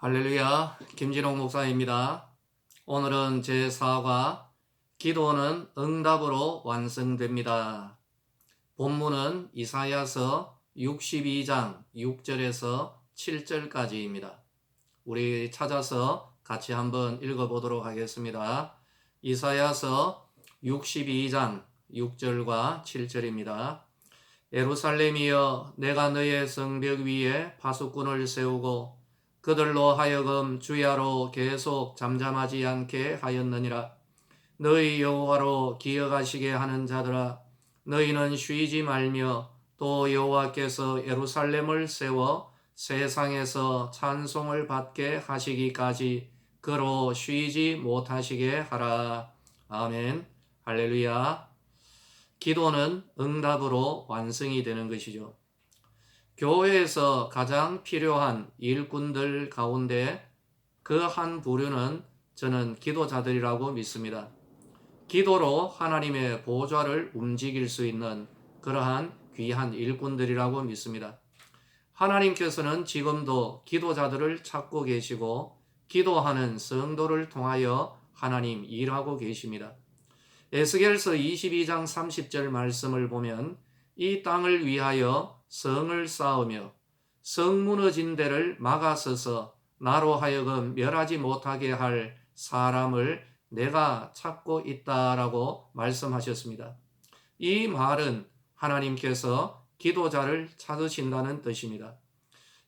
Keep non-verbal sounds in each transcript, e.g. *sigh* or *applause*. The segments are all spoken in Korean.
할렐루야, 김진홍 목사입니다. 오늘은 제4과 기도는 응답으로 완성됩니다. 본문은 이사야서 62장 6절에서 7절까지입니다. 우리 찾아서 같이 한번 읽어보도록 하겠습니다. 이사야서 62장 6절과 7절입니다. 예루살렘이여 내가 너의 성벽 위에 파수꾼을 세우고 그들로 하여금 주야로 계속 잠잠하지 않게 하였느니라. 너희 여호와로 기억하시게 하는 자들아, 너희는 쉬지 말며 또 여호와께서 예루살렘을 세워 세상에서 찬송을 받게 하시기까지 그로 쉬지 못하시게 하라. 아멘. 할렐루야. 기도는 응답으로 완성이 되는 것이죠. 교회에서 가장 필요한 일꾼들 가운데 그 한 부류는 저는 기도자들이라고 믿습니다. 기도로 하나님의 보좌를 움직일 수 있는 그러한 귀한 일꾼들이라고 믿습니다. 하나님께서는 지금도 기도자들을 찾고 계시고 기도하는 성도를 통하여 하나님 일하고 계십니다. 에스겔서 22장 30절 말씀을 보면 이 땅을 위하여 성을 쌓으며 성 무너진 데를 막아서서 나로 하여금 멸하지 못하게 할 사람을 내가 찾고 있다라고 말씀하셨습니다. 이 말은 하나님께서 기도자를 찾으신다는 뜻입니다.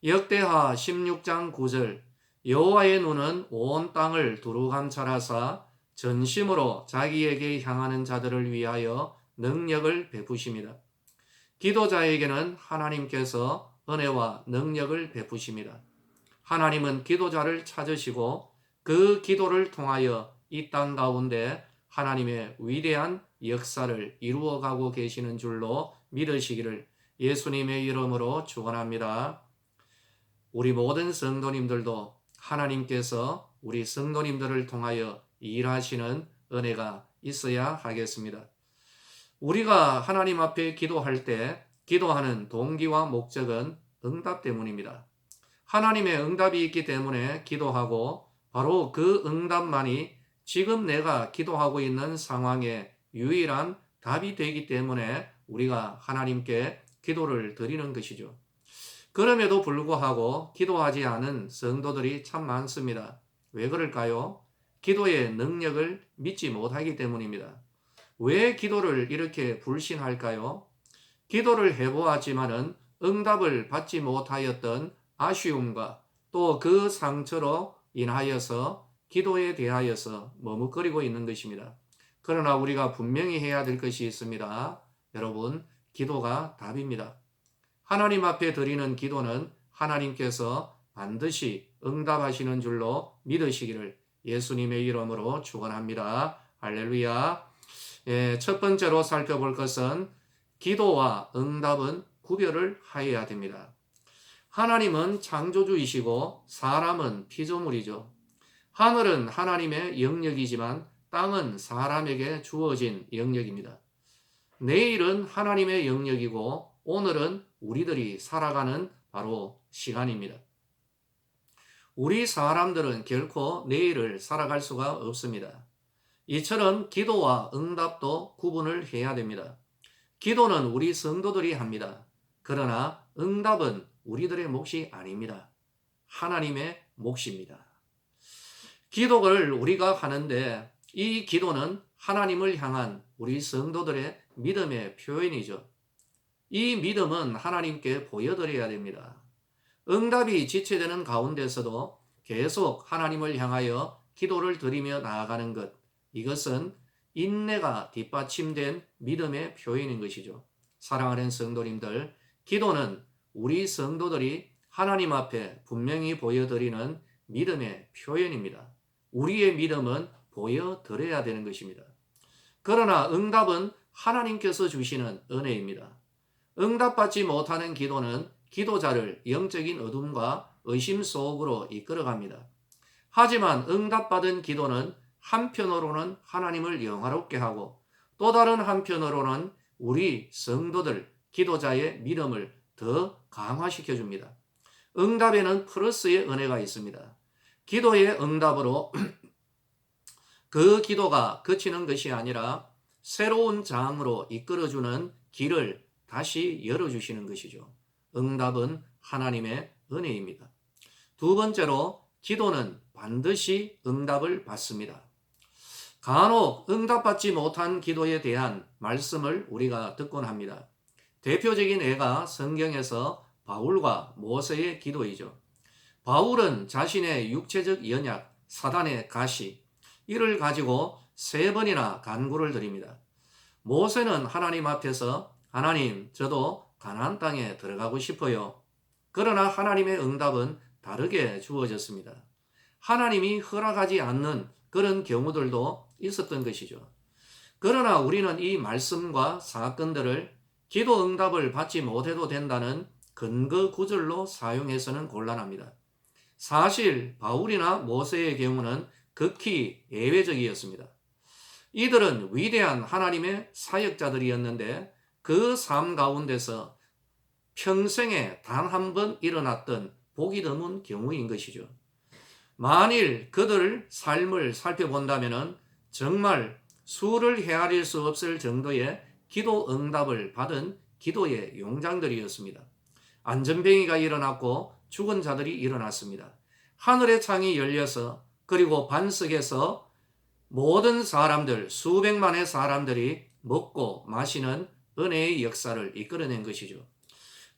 역대하 16장 9절 여호와의 눈은 온 땅을 두루 감찰하사 전심으로 자기에게 향하는 자들을 위하여 능력을 베푸십니다. 기도자에게는 하나님께서 은혜와 능력을 베푸십니다. 하나님은 기도자를 찾으시고 그 기도를 통하여 이 땅 가운데 하나님의 위대한 역사를 이루어가고 계시는 줄로 믿으시기를 예수님의 이름으로 축원합니다. 우리 모든 성도님들도 하나님께서 우리 성도님들을 통하여 일하시는 은혜가 있어야 하겠습니다. 우리가 하나님 앞에 기도할 때 기도하는 동기와 목적은 응답 때문입니다. 하나님의 응답이 있기 때문에 기도하고 바로 그 응답만이 지금 내가 기도하고 있는 상황의 유일한 답이 되기 때문에 우리가 하나님께 기도를 드리는 것이죠. 그럼에도 불구하고 기도하지 않은 성도들이 참 많습니다. 왜 그럴까요? 기도의 능력을 믿지 못하기 때문입니다. 왜 기도를 이렇게 불신할까요? 기도를 해보았지만은 응답을 받지 못하였던 아쉬움과 또 그 상처로 인하여서 기도에 대하여서 머뭇거리고 있는 것입니다. 그러나 우리가 분명히 해야 될 것이 있습니다. 여러분, 기도가 답입니다. 하나님 앞에 드리는 기도는 하나님께서 반드시 응답하시는 줄로 믿으시기를 예수님의 이름으로 축원합니다. 할렐루야. 예, 첫 번째로 살펴볼 것은 기도와 응답은 구별을 하여야 됩니다. 하나님은 창조주이시고 사람은 피조물이죠. 하늘은 하나님의 영역이지만 땅은 사람에게 주어진 영역입니다. 내일은 하나님의 영역이고 오늘은 우리들이 살아가는 바로 시간입니다. 우리 사람들은 결코 내일을 살아갈 수가 없습니다. 이처럼 기도와 응답도 구분을 해야 됩니다. 기도는 우리 성도들이 합니다. 그러나 응답은 우리들의 몫이 아닙니다. 하나님의 몫입니다. 기도를 우리가 하는데 이 기도는 하나님을 향한 우리 성도들의 믿음의 표현이죠. 이 믿음은 하나님께 보여드려야 됩니다. 응답이 지체되는 가운데서도 계속 하나님을 향하여 기도를 드리며 나아가는 것, 이것은 인내가 뒷받침된 믿음의 표현인 것이죠. 사랑하는 성도님들, 기도는 우리 성도들이 하나님 앞에 분명히 보여드리는 믿음의 표현입니다. 우리의 믿음은 보여드려야 되는 것입니다. 그러나 응답은 하나님께서 주시는 은혜입니다. 응답받지 못하는 기도는 기도자를 영적인 어둠과 의심 속으로 이끌어갑니다. 하지만 응답받은 기도는 한편으로는 하나님을 영화롭게 하고 또 다른 한편으로는 우리 성도들, 기도자의 믿음을 더 강화시켜 줍니다. 응답에는 플러스의 은혜가 있습니다. 기도의 응답으로 *clears throat* 그 기도가 그치는 것이 아니라 새로운 장으로 이끌어주는 길을 다시 열어주시는 것이죠. 응답은 하나님의 은혜입니다. 두 번째로 기도는 반드시 응답을 받습니다. 간혹 응답받지 못한 기도에 대한 말씀을 우리가 듣곤 합니다. 대표적인 예가 성경에서 바울과 모세의 기도이죠. 바울은 자신의 육체적 연약, 사단의 가시, 이를 가지고 세 번이나 간구를 드립니다. 모세는 하나님 앞에서 하나님, 저도 가나안 땅에 들어가고 싶어요. 그러나 하나님의 응답은 다르게 주어졌습니다. 하나님이 허락하지 않는 그런 경우들도 있었던 것이죠. 그러나 우리는 이 말씀과 사건들을 기도 응답을 받지 못해도 된다는 근거 구절로 사용해서는 곤란합니다. 사실 바울이나 모세의 경우는 극히 예외적이었습니다. 이들은 위대한 하나님의 사역자들이었는데 그 삶 가운데서 평생에 단 한 번 일어났던 보기 드문 경우인 것이죠. 만일 그들 삶을 살펴본다면 정말 수를 헤아릴 수 없을 정도의 기도 응답을 받은 기도의 용장들이었습니다. 안전뱅이가 일어났고 죽은 자들이 일어났습니다. 하늘의 창이 열려서 그리고 반석에서 모든 사람들, 수백만의 사람들이 먹고 마시는 은혜의 역사를 이끌어낸 것이죠.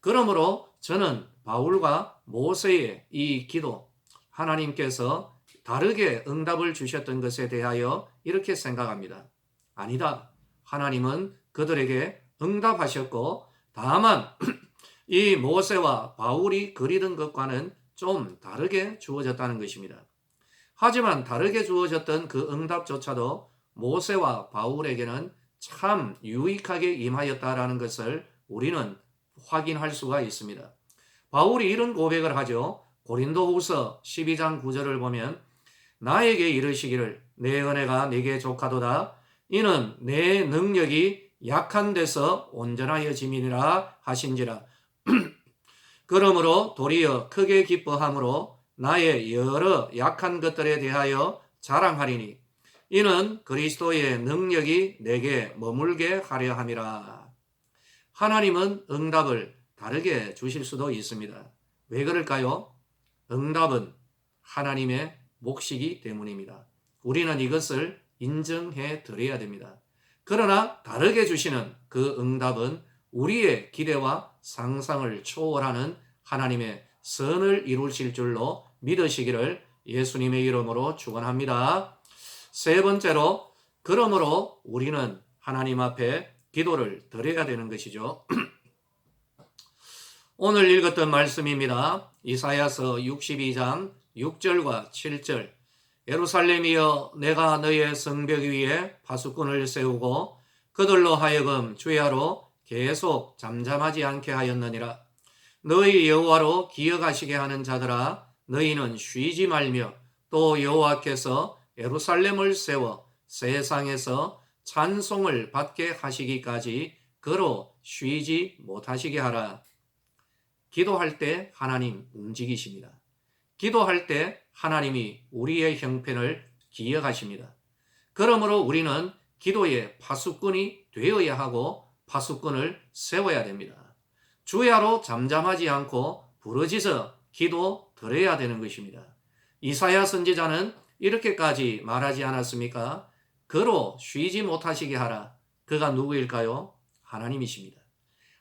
그러므로 저는 바울과 모세의 이 기도, 하나님께서 다르게 응답을 주셨던 것에 대하여 이렇게 생각합니다. 아니다. 하나님은 그들에게 응답하셨고, 다만 *clears throat* 이 모세와 바울이 그리던 것과는 좀 다르게 주어졌다는 것입니다. 하지만 다르게 주어졌던 그 응답조차도 모세와 바울에게는 참 유익하게 임하였다라는 것을 우리는 확인할 수가 있습니다. 바울이 이런 고백을 하죠. 고린도 후서 12장 9절을 보면 나에게 이르시기를 내 은혜가 내게 족하도다 이는 내 능력이 약한 데서 온전하여 지민이라 하신지라 *clears throat* 그러므로 도리어 크게 기뻐함으로 나의 여러 약한 것들에 대하여 자랑하리니 이는 그리스도의 능력이 내게 머물게 하려 함이라. 하나님은 응답을 다르게 주실 수도 있습니다. 왜 그럴까요? 응답은 하나님의 몫이기 때문입니다. 우리는 이것을 인정해 드려야 됩니다. 그러나 다르게 주시는 그 응답은 우리의 기대와 상상을 초월하는 하나님의 선을 이루실 줄로 믿으시기를 예수님의 이름으로 축원합니다. 세 번째로 그러므로 우리는 하나님 앞에 기도를 드려야 되는 것이죠. *clears throat* 오늘 읽었던 말씀입니다. 이사야서 62장 6절과 7절 예루살렘이여 내가 너의 성벽 위에 파수꾼을 세우고 그들로 하여금 주야로 계속 잠잠하지 않게 하였느니라. 너희 여호와로 기억하시게 하는 자들아 너희는 쉬지 말며 또 여호와께서 예루살렘을 세워 세상에서 찬송을 받게 하시기까지 그로 쉬지 못하시게 하라. 기도할 때 하나님 움직이십니다. 기도할 때 하나님이 우리의 형편을 기억하십니다. 그러므로 우리는 기도의 파수꾼이 되어야 하고 파수꾼을 세워야 됩니다. 주야로 잠잠하지 않고 부르짖어 기도 드려야 되는 것입니다. 이사야 선지자는 이렇게까지 말하지 않았습니까? 그로 쉬지 못하시게 하라. 그가 누구일까요? 하나님이십니다.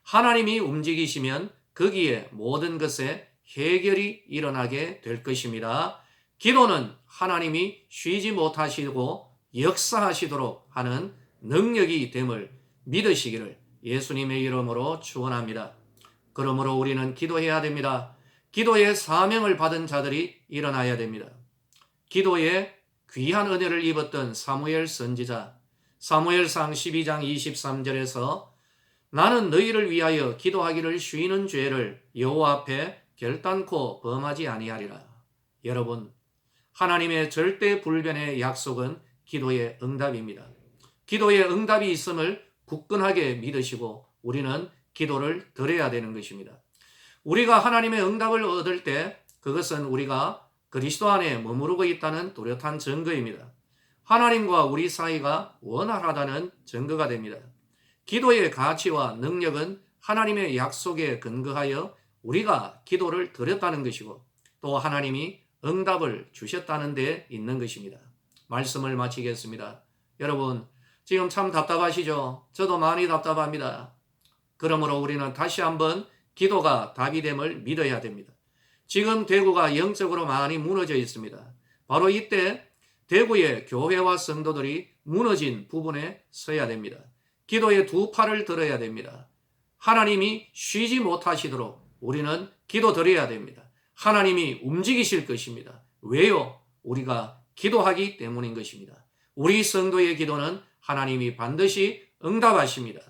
하나님이 움직이시면 거기에 모든 것에 해결이 일어나게 될 것입니다. 기도는 하나님이 쉬지 못하시고 역사하시도록 하는 능력이 됨을 믿으시기를 예수님의 이름으로 축원합니다. 그러므로 우리는 기도해야 됩니다. 기도의 사명을 받은 자들이 일어나야 됩니다. 기도에 귀한 은혜를 입었던 사무엘 선지자 사무엘상 12장 23절에서 나는 너희를 위하여 기도하기를 쉬는 죄를 여호와 앞에 결단코 범하지 아니하리라. 여러분, 하나님의 절대 불변의 약속은 기도의 응답입니다. 기도의 응답이 있음을 굳건하게 믿으시고 우리는 기도를 드려야 되는 것입니다. 우리가 하나님의 응답을 얻을 때 그것은 우리가 그리스도 안에 머무르고 있다는 뚜렷한 증거입니다. 하나님과 우리 사이가 원활하다는 증거가 됩니다. 기도의 가치와 능력은 하나님의 약속에 근거하여 우리가 기도를 드렸다는 것이고 또 하나님이 응답을 주셨다는 데 있는 것입니다. 말씀을 마치겠습니다. 여러분, 지금 참 답답하시죠? 저도 많이 답답합니다. 그러므로 우리는 다시 한번 기도가 답이 됨을 믿어야 됩니다. 지금 대구가 영적으로 많이 무너져 있습니다. 바로 이때 대구의 교회와 성도들이 무너진 부분에 서야 됩니다. 기도의 두 팔을 들어야 됩니다. 하나님이 쉬지 못하시도록 우리는 기도 드려야 됩니다. 하나님이 움직이실 것입니다. 왜요? 우리가 기도하기 때문인 것입니다. 우리 성도의 기도는 하나님이 반드시 응답하십니다.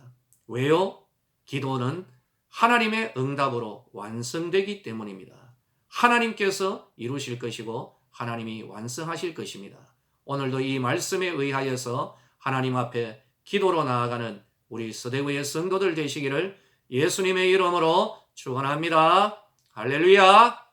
왜요? 기도는 하나님의 응답으로 완성되기 때문입니다. 하나님께서 이루실 것이고 하나님이 완성하실 것입니다. 오늘도 이 말씀에 의하여서 하나님 앞에 기도로 나아가는 우리 서대구의 성도들 되시기를 예수님의 이름으로 축원합니다. 할렐루야.